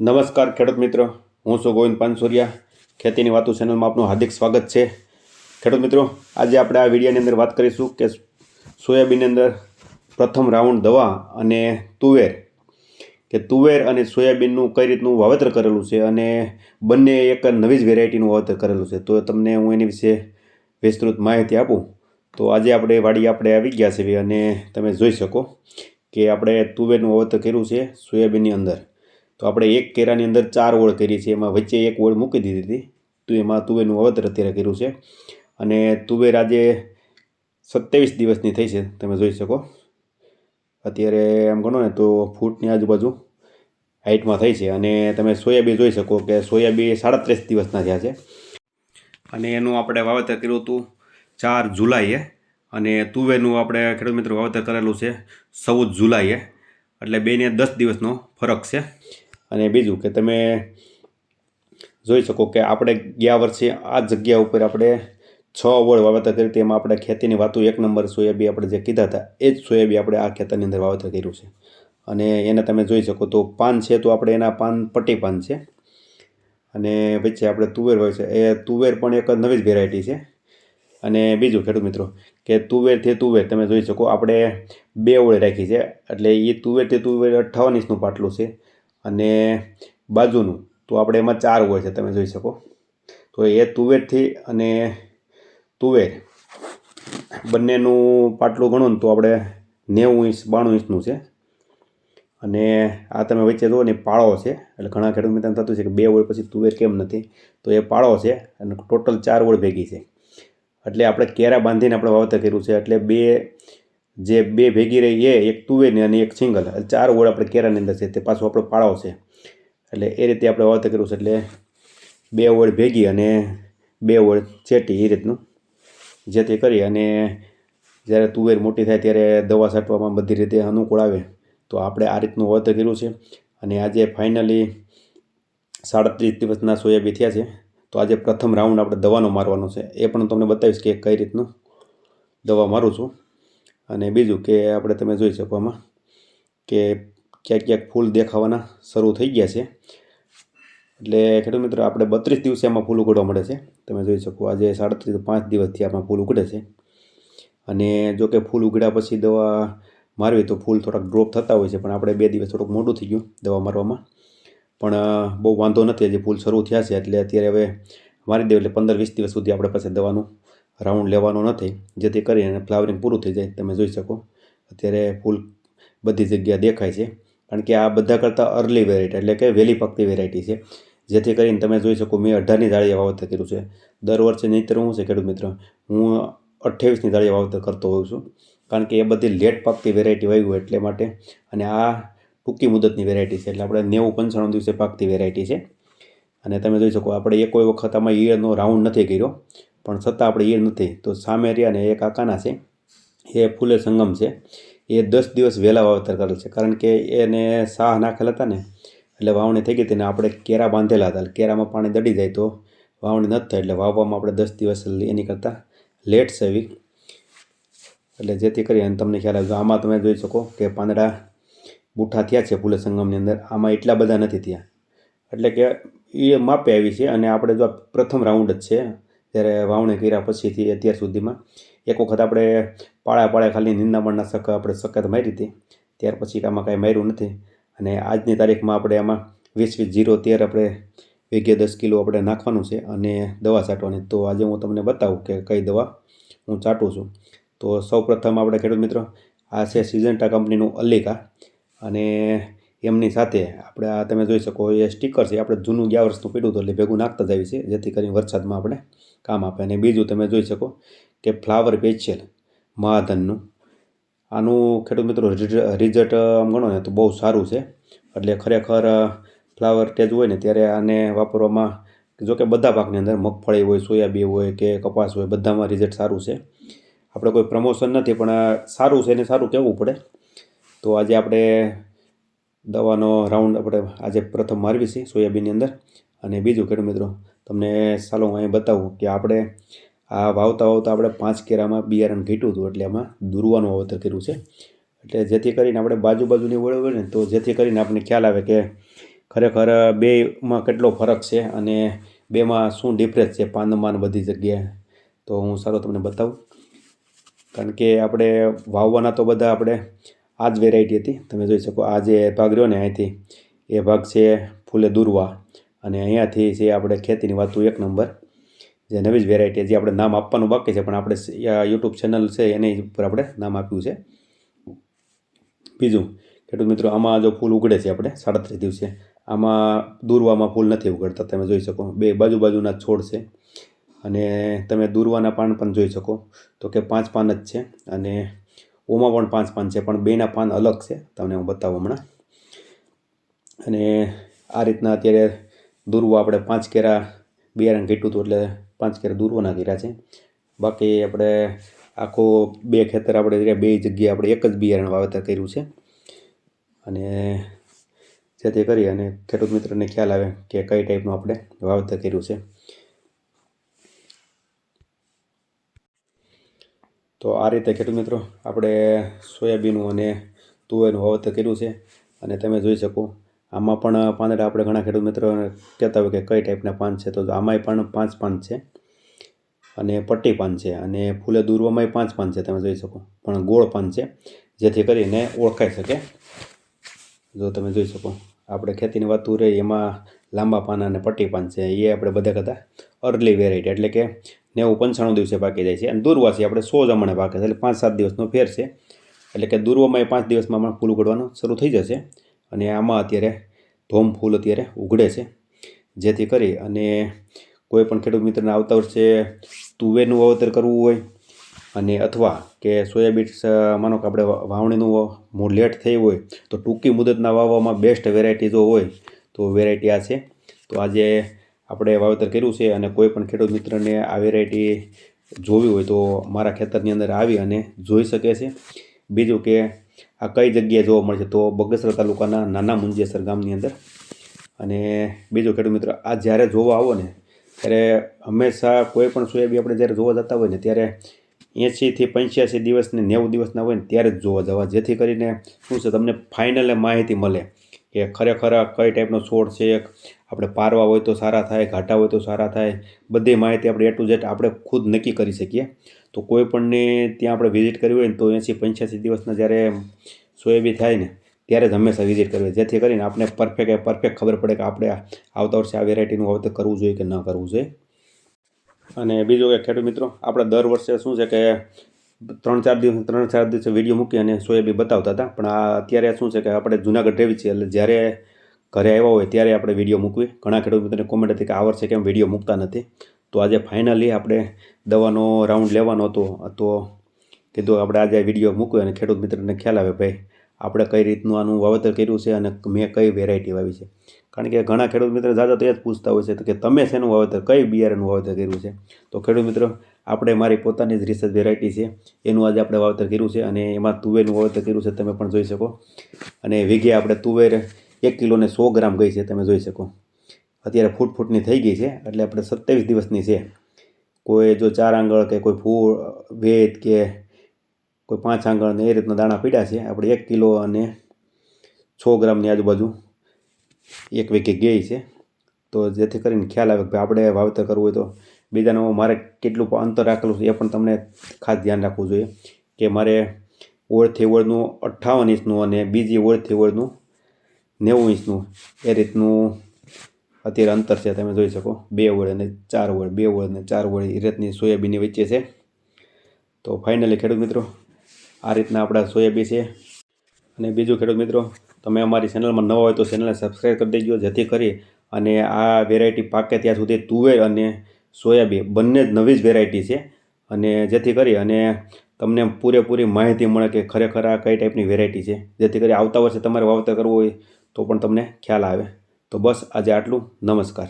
નમસ્કાર ખેડૂત મિત્રો, હું છું ગોવિંદ પાનસુરિયા. ખેતીની વાતો ચેનલમાં આપનું હાર્દિક સ્વાગત છે. ખેડૂત મિત્રો, આજે આપણે આ વિડીયોની અંદર વાત કરીશું કે સોયાબીનની અંદર પ્રથમ રાઉન્ડ દવા અને તુવેર, કે તુવેર અને સોયાબીનનું કઈ રીતનું વાવેતર કરેલું છે અને બંને એક નવી જ વેરાયટીનું વાવેતર કરેલું છે. તો તમને હું એની વિશે વિસ્તૃત માહિતી આપું. તો આજે આપણે વાડી આપણે આવી ગયા છે અને તમે જોઈ શકો કે આપણે તુવેરનું વાવેતર કર્યું છે સોયાબીનની અંદર. તો આપણે એક કેરાની અંદર ચાર ઓળ કરી છે. એમાં વચ્ચે એક ઓળ મૂકી દીધી હતી. તો એમાં તુવેરનું વાવેતર અત્યારે કર્યું છે. અને તુવેર આજે સત્યાવીસ દિવસની થઈ છે. તમે જોઈ શકો. અત્યારે એમ ગણો ને તો ફૂટની આજુબાજુ હાઇટમાં થઈ છે. અને તમે સોયાબીન જોઈ શકો કે સોયાબી સાડત્રીસ દિવસના થયા છે. અને એનું આપણે વાવેતર કર્યું હતું ચાર જુલાઈએ. અને તુવેરનું આપણે ખેડૂત મિત્રો વાવેતર કરેલું છે ચૌદ જુલાઈએ. એટલે બેને દસ દિવસનો ફરક છે. અને બીજું કે તમે જોઈ શકો કે આપણે ગયા વર્ષે આ જગ્યા ઉપર આપણે છ ઓળ વાવેતર કરી તેમાં આપણે ખેતીની વાતો એક નંબર સોયાબી આપણે જે કીધા હતા, એ જ સોયાબી આપણે આ ખેતરની અંદર વાવેતર કર્યું છે. અને એને તમે જોઈ શકો તો પાન છે તો આપણે એના પાન પટ્ટી પાન છે. અને વચ્ચે આપણે તુવેર હોય છે. એ તુવેર પણ એક નવી જ વેરાયટી છે. અને બીજું ખેડૂત મિત્રો કે તુવેરથી તુવેર તમે જોઈ શકો આપણે બે ઓળ રાખી છે. એટલે એ તુવેરથી તુવેર અઠ્ઠાવન ઇંચનું પાટલું છે. અને બાજુનું, તો આપણે એમાં ચાર હોય છે, તમે જોઈ શકો. તો એ તુવેરથી અને તુવેર બંનેનું પાટલું ગણો ને તો આપણે નેવું ઇંચ, બાણું ઇંચનું છે. અને આ તમે વચ્ચે જુઓ ને, પાળો છે. એટલે ઘણા ખેડૂત મિત્રોને થતું છે કે બે ઓળ પછી તુવેર કેમ નથી? તો એ પાળો છે અને ટોટલ ચાર ઓળ ભેગી છે. એટલે આપણે કેરા બાંધીને આપણે વાવેતર કર્યું છે. એટલે બે જે બે ભેગી રહી એ, એક તુવેરની અને એક સિંગલ. ચાર ઓળ આપણે કેરાની અંદર છે, તે પાછું આપણો પાળો છે. એટલે એ રીતે આપણે વાવેતર કર્યું છે એટલે બે ઓળ ભેગી અને બે ઓળ ચેટી એ રીતનું. જેથી કરી અને જ્યારે તુવેર મોટી થાય ત્યારે દવા છાંટવામાં બધી રીતે અનુકૂળ આવે. તો આપણે આ રીતનું વાવેતર કર્યું છે. અને આજે ફાઇનલી સાડત્રીસ દિવસના સોયાબી થયા છે. તો આજે પ્રથમ રાઉન્ડ આપણે દવાનો મારવાનો છે. એ પણ તમને બતાવીશ કે કઈ રીતનું દવા મારું છું. અને બીજું કે આપણે તમે જોઈ શકો આમાં કે ક્યાંક ક્યાંક ફૂલ દેખાવાના શરૂ થઈ ગયા છે. એટલે ખેડૂત મિત્રો, આપણે બત્રીસ દિવસે આમાં ફૂલ ઉગડવા મળે છે. તમે જોઈ શકો, આજે સાડત્રીસ પાંચ દિવસથી આમાં ફૂલ ઉગડે છે. અને જો કે ફૂલ ઉગડ્યા પછી દવા મારવી તો ફૂલ થોડાક ડ્રોપ થતા હોય છે, પણ આપણે બે દિવસ થોડુંક મોટું થઈ ગયું દવા મારવામાં. પણ બહુ વાંધો નથી, હજી ફૂલ શરૂ થયા છે, એટલે અત્યારે હવે મારી દેવું એટલે પંદર વીસ દિવસ સુધી આપણે પાસે દવાનું રાઉન્ડ લેવાનો નથી, જેથી કરીને ફ્લાવરિંગ પૂરું થઈ જાય. તમે જોઈ શકો, અત્યારે ફૂલ બધી જગ્યા દેખાય છે. કારણ કે આ બધા કરતાં અર્લી વેરાયટી એટલે કે વહેલી પકતી વેરાયટી છે. જેથી કરીને તમે જોઈ શકો, મેં અઢારની જાળીએ વાવેતર કર્યું છે. દર વર્ષે નહીંતર હું છે ખેડૂત મિત્ર? હું અઠ્ઠાવીસની જાળીએ વાવેતર કરતો હોઉં છું. કારણ કે એ બધી લેટ પાકતી વેરાયટી વાવી હોય એટલે માટે. અને આ ટૂંકી મુદતની વેરાયટી છે, એટલે આપણે નેવું પંચાણું દિવસે પાકતી વેરાયટી છે. અને તમે જોઈ શકો, આપણે એ કોઈ વખત આમાં ઈયળનો રાઉન્ડ નથી કર્યો. પણ છતાં આપણે એ નથી. તો સામે રહ્યા ને એ કાકાના છે. એ ફૂલે સંગમ છે. એ દસ દિવસ વહેલા વાવેતર કરેલ છે. કારણ કે એને સાહ નાખેલા હતા ને, એટલે વાવણી થઈ ગઈ હતી ને આપણે કેરા બાંધેલા હતા. કેરામાં પાણી દડી જાય તો વાવણી નથી થાય. એટલે વાવવામાં આપણે દસ દિવસ એની કરતાં લેટ છે વીક એટલે જેથી કરી અને તમને ખ્યાલ આવે આમાં તમે જોઈ શકો કે પાંદડા બુઠ્ઠા થયા છે ફૂલે સંગમની અંદર. આમાં એટલા બધા નથી થયા. એટલે કે એ માપે આવી છે અને આપણે જો પ્રથમ રાઉન્ડ જ છે ત્યારે વાવણી કર્યા પછીથી અત્યાર સુધીમાં એક વખત આપણે પાળા પાળા ખાલી નિંદામણના શક આપણે સખત મારી હતી. ત્યાર પછી આમાં કાંઈ માર્યું નથી. અને આજની તારીખમાં આપણે આમાં વીસ વીસ જીરો તેર આપણે વીઘે દસ કિલો આપણે નાખવાનું છે અને દવા છાંટવાની. તો આજે હું તમને બતાવું કે કઈ દવા હું છાંટું છું. તો સૌ પ્રથમ આપણે ખેડૂત મિત્રો, આ છે સિઝન્ટા કંપનીનું અલ્લિકા. અને એમની સાથે આપણે આ તમે જોઈ શકો એ સ્ટીકર છે. આપણે જૂનું ગયા વર્ષનું પીડ્યું હતું એટલે ભેગું નાખતા જ આવી છે જેથી કરીને વરસાદમાં આપણે કામ આપે. અને બીજું તમે જોઈ શકો કે ફ્લાવર પેચિયલ મહાધનનું. આનું ખેડૂત મિત્રો રિઝલ્ટ આમ ગણો ને તો બહુ સારું છે. એટલે ખરેખર ફ્લાવર ટેજ હોય ને ત્યારે આને વાપરવામાં જો કે બધા પાકની અંદર મગફળી હોય, સોયાબીન હોય કે કપાસ હોય, બધામાં રિઝલ્ટ સારું છે. આપણે કોઈ પ્રમોશન નથી, પણ સારું છે એને સારું કહેવું પડે? તો આજે આપણે દવાનો રાઉન્ડ આપણે આજે પ્રથમ મારવી છે સોયાબીનની અંદર. અને બીજું ખેડૂત મિત્રો, તમને ચાલો હું અહીં બતાવું કે આપણે આ વાવતા વાવતા આપણે પાંચ કેરામાં બિયારણ ઘીટ્યું હતું, એટલે આમાં દુરવાનું વાવતર કર્યું છે. એટલે જેથી કરીને આપણે બાજુ બાજુની વળે ને, તો જેથી કરીને આપણને ખ્યાલ આવે કે ખરેખર બેમાં કેટલો ફરક છે અને બેમાં શું ડિફરન્સ છે પાનમાં બધી જગ્યાએ. તો હું સારો તમને બતાવું. કારણ કે આપણે વાવવાના તો બધા આપણે આ જ વેરાયટી હતી. તમે જોઈ શકો, આ જે ભાગ રહ્યો ને અહીંથી, એ ભાગ છે ફૂલે દૂરવા. અને અહીંયાથી છે આપણે ખેતીની વાતું એક નંબર, જે નવી જ વેરાયટી જે આપણે નામ આપવાનું બાકી છે, પણ આપણે યુટ્યુબ ચેનલ છે, એની ઉપર આપણે નામ આપ્યું છે. બીજું, ખેડૂત મિત્રો, આમાં જો ફૂલ ઉગડે છે આપણે, સાડત્રીસ દિવસે, આમાં દૂરવામાં ફૂલ નથી ઉગડતા, તમે જોઈ શકો. બે બાજુ બાજુના છોડ છે. અને તમે દૂરવાના પાન પણ જોઈ શકો. તો કે પાંચ પાન જ છે. અને ઓમાં પણ પાંચ પાન છે, પણ બેના પાન અલગ છે, તમને હું બતાવું હમણાં. અને આ રીતના અત્યારે દૂરવા આપણે પાંચ કેરા બિયારણ ઘટ્યું હતું એટલે પાંચ કેરા દૂરવાના કર્યા છે. બાકી આપણે આખો બે ખેતર આપણે બે જગ્યાએ આપણે એક જ બિયારણ વાવેતર કર્યું છે. અને જેથી કરી અને ખેડૂત મિત્રને ખ્યાલ આવે કે કઈ ટાઈપનું આપણે વાવેતર કર્યું છે. તો આ રીતે ખેડૂત મિત્રો, આપણે સોયાબીનનું અને તુવેરનું વાવેતર કર્યું છે અને તમે જોઈ શકો, આમાં પણ પાંદડા આપણે ઘણા ખેડૂત મિત્રો કહેતા હોય કે કઈ ટાઈપના પાન છે, તો આમાંય પણ પાંચ પાન છે અને પટ્ટી પાન છે અને ફૂલે દૂરવામાંય પાંચ પાન છે, તમે જોઈ શકો. પણ ગોળ પાન છે, જેથી કરીને ઓળખાઈ શકે. જો તમે જોઈ શકો, આપણે ખેતીની વાત રહી, એમાં લાંબા પાન અને પટ્ટી પાન છે, એ આપણે બધા કરતાં અર્લી વેરાયટી એટલે કે નેવું પંચાણું દિવસે પાકી જાય છે. અને દૂરવાસી આપણે સો જમણે પાકે છે. એટલે પાંચ સાત દિવસનો ફેર છે. એટલે કે દૂરવામાં એ પાંચ દિવસમાં પણ ફૂલ ઉગડવાનું શરૂ થઈ જશે. અને આમાં અત્યારે ધોમ ફૂલ અત્યારે ઉગડે છે. જેથી કરી અને કોઈ પણ ખેડૂત મિત્રને આવતા વર્ષે તુવેરનું વાવેતર કરવું હોય અને અથવા કે સોયાબીન્સ માનો કે આપણે વાવણીનું મૂળ લેટ થઈ હોય, તો ટૂંકી મુદતના વાવવામાં બેસ્ટ વેરાયટી જો હોય, તો વેરાયટી આ છે. તો આજે આપણે વાવેતર કર્યું છે અને કોઈ પણ ખેડૂત મિત્રને આ વેરાયટી જોવી હોય તો મારા ખેતરની અંદર આવી અને જોઈ શકે છે. બીજું કે આ કઈ જગ્યાએ જોવા મળશે તો બગસરા તાલુકાના નાના મુંજેસર ગામની અંદર. અને બીજું ખેડૂત મિત્ર, આ જ્યારે જોવા આવો ને, ત્યારે હંમેશા કોઈ પણ સોયાબી આપણે જ્યારે જોવા જતા હોય ને, ત્યારે એંશીથી પંચ્યાસી દિવસને નેવું દિવસના હોય ને, ત્યારે જ જોવા જવા. જેથી કરીને શું છે, તમને ફાઇનલ માહિતી મળે. કે ખરેખર કઈ ટાઈપનો છોડ છે આપણે પારવા હોય તો સારા થાય, ઘાટા હોય તો સારા થાય. બધી માહિતી આપણે એ ટુ ઝેડ આપણે ખુદ નક્કી કરી શકીએ. તો કોઈ પણને ત્યાં આપણે વિઝિટ કરવી હોય ને તો એંસી પંચ્યાસી દિવસના જ્યારે સોયાબી થાય ને, ત્યારે જ હંમેશા વિઝિટ કરવી. જેથી કરીને આપણે પરફેક્ટ પરફેક્ટ ખબર પડે કે આપણે આવતા વર્ષે આ વેરાયટીનું વાવેતર કરવું જોઈએ કે ન કરવું જોઈએ. અને બીજું કે ખેડૂત મિત્રો, આપણે દર વર્ષે શું છે કે ત્રણ ચાર દિવસ, ત્રણ ચાર દિવસે વીડિયો મૂકી અને સોયાબી બતાવતા હતા. પણ આ અત્યારે શું છે કે આપણે જુનાગઢ રહેવી છીએ એટલે જ્યારે ઘરે આવ્યા હોય ત્યારે આપણે વીડિયો મૂકવી. ઘણા ખેડૂત મિત્રોને કોમેન્ટ હતી કે આ વર્ષે કેમ વીડિયો મૂકતા નથી. તો આજે ફાઇનલી આપણે દવાનો રાઉન્ડ લેવાનો હતો. તો કીધું આપણે આજે વીડિયો મૂક્યો અને ખેડૂત મિત્રને ખ્યાલ આવે ભાઈ, આપણે કઈ રીતનું આનું વાવેતર કર્યું છે અને મેં કઈ વેરાયટી વાવી છે. કારણ કે ઘણા ખેડૂત મિત્રો જાજા તો એ જ પૂછતા હોય છે કે તમે શેનું વાવેતર, કઈ બિયારણનું વાવેતર કર્યું છે? તો ખેડૂત મિત્રો આપણે મારી પોતાની જ રિસર્ચ વેરાયટી છે. એનું આજે આપણે વાવેતર કર્યું છે અને એમાં તુવેરનું વાવેતર કર્યું છે, તમે પણ જોઈ શકો. અને વીઘે આપણે તુવેર એક કિલોને સો ગ્રામ ગઈ છે, તમે જોઈ શકો. અત્યારે ફૂટ ફૂટની થઈ ગઈ છે, એટલે આપણે સત્યાવીસ દિવસની છે. કોઈ જો ચાર આંગળ કે કોઈ ફૂળ વેદ કે કોઈ પાંચ આંગળ ને એ રીતના દાણા પીડ્યા છે, આપણે એક કિલો અને છ ગ્રામની આજુબાજુ એક વીકે ગઈ છે. તો જેથી કરીને ખ્યાલ આવે કે આપણે વાવેતર કરવું હોય તો બીજાનું મારે કેટલું અંતર રાખેલું છે એ પણ તમને ખાસ ધ્યાન રાખવું જોઈએ. કે મારે ઓળથી ઓળનું અઠ્ઠાવન ઇંચનું અને બીજી ઓળથી ઓળનું નેવું ઇંચનું એ રીતનું અત્યારે અંતર છે તમે જોઈ શકો. બે ઓળ અને ચાર ઓળ, બે ઓળ અને ચાર ઓળ એ રીતની સોયાબીનની વચ્ચે છે. તો ફાઇનલી ખેડૂત મિત્રો, આ રીતના આપણા સોયાબીન છે. અને બીજું ખેડૂત મિત્રો, તમે અમારી ચેનલમાં નવા હોય તો ચેનલને સબસ્ક્રાઈબ કરી દેજો, જેથી કરી અને આ વેરાયટી પાકે ત્યાં સુધી તુવેર અને સોયાબીન, બંને જ નવી જ વેરાયટી છે. અને જેથી કરી અને તમને પૂરેપૂરી માહિતી મળે કે ખરેખર આ કઈ ટાઈપની વેરાયટી છે. જેથી કરી આવતા વર્ષે તમારે વાવતર કરવું હોય તો પણ તમને ખ્યાલ આવે. તો બસ આજે આટલું. નમસ્કાર.